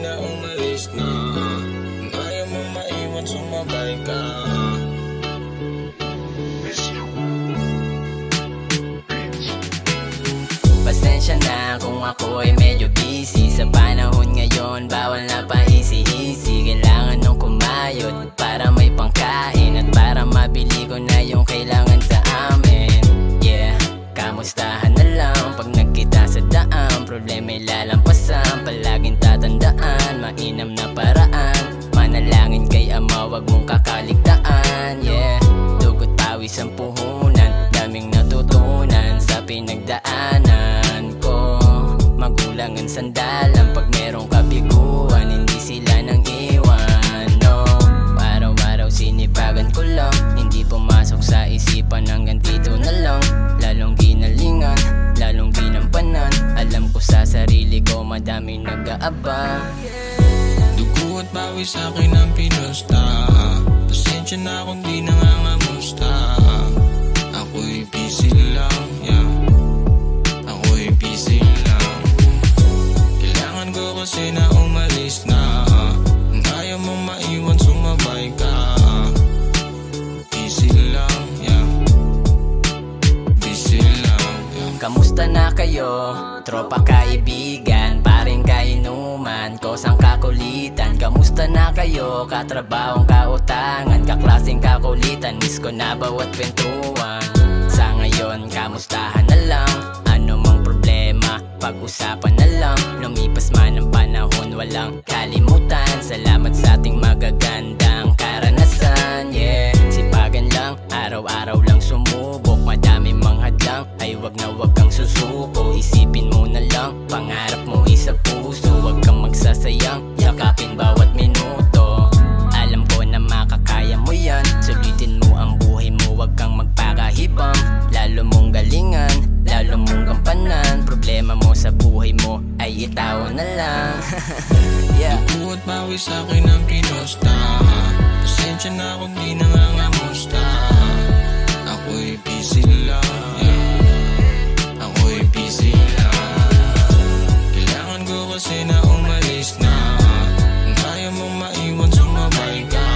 na umalis na ayaw mo maiwan, sumabay ka. Pasensya na kung ako ay medyo busy. Sa panahon ngayon, bawal na pa easy-easy Kailangan nung kumayod para may pangkain At para mabili ko na yung kailangan sa amin. Yeah, kamustahan na lang Pag nagkita sa daan. Problema'y lalampasan Palaging Mainam na paraan. Manalangin kay ama, wag mong kakaligtaan Yeah, dugot pawis ang puhunan Daming natutunan sa pinagdaanan ko. Magulang ang sandalan pag merong kabiguan Hindi sila nang iwan, no. Araw-araw sinipagan ko lang Hindi pumasok sa isipan hanggang dito na lang. Lalong ginalingan, lalong ginampanan Alam ko sa sarili ko madaming nag-aabang at pawis sa akin ang pinusta. Pasensya na kung di nangangamusta. Ako'y busy lang, yeah. Ako'y busy lang. Kailangan ko kasi na umalis na. Kung ayaw mong maiwan, sumabay ka. Busy lang, yeah. Busy lang, yeah. Kamusta na kayo? Tropa kaibigan, paring kainuman, kosang kakulitan Kamusta na kayo? Katrabahong kautangan, kaklaseng kakulitan Miss ko na bawat kwentuhan. Sa ngayon, kamustahan na lang. Ano mang problema, pag-usapan na lang. Lumipas man ang panahon, walang kalimutan. Salamat sa ating magagandang karanasan Yeah, sipagan lang, araw-araw lang sumubok. Madami mang hadlang, ay wag na wag kang susuko. Isipin mo na lang, pangarap mo isa puso. Wag kang magsasayang, yakapin itaw na lang. Yeah. Dugo at pawis sa akin ang pinusta Pasensya na kung di nangangamusta. Ako'y busy lang, yeah Ako'y busy lang. Kailangan ko na umalis na. Kung ayaw mong maiwan, sumabay ka.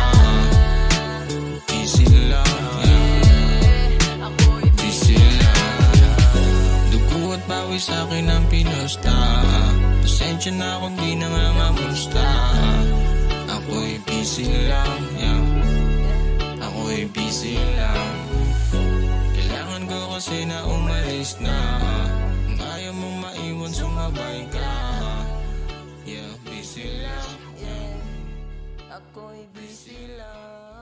Busy lang, yeah Busy lang. Dugo at pawis sa akin ang pinusta Pasensya na kung di nangangamusta Ako'y busy lang, yeah. Ako'y busy lang. Kailangan ko kasi na umalis na. Kung ayaw mong maiwan, sumabay ka. Yeah, busy lang, yeah. Ako'y busy lang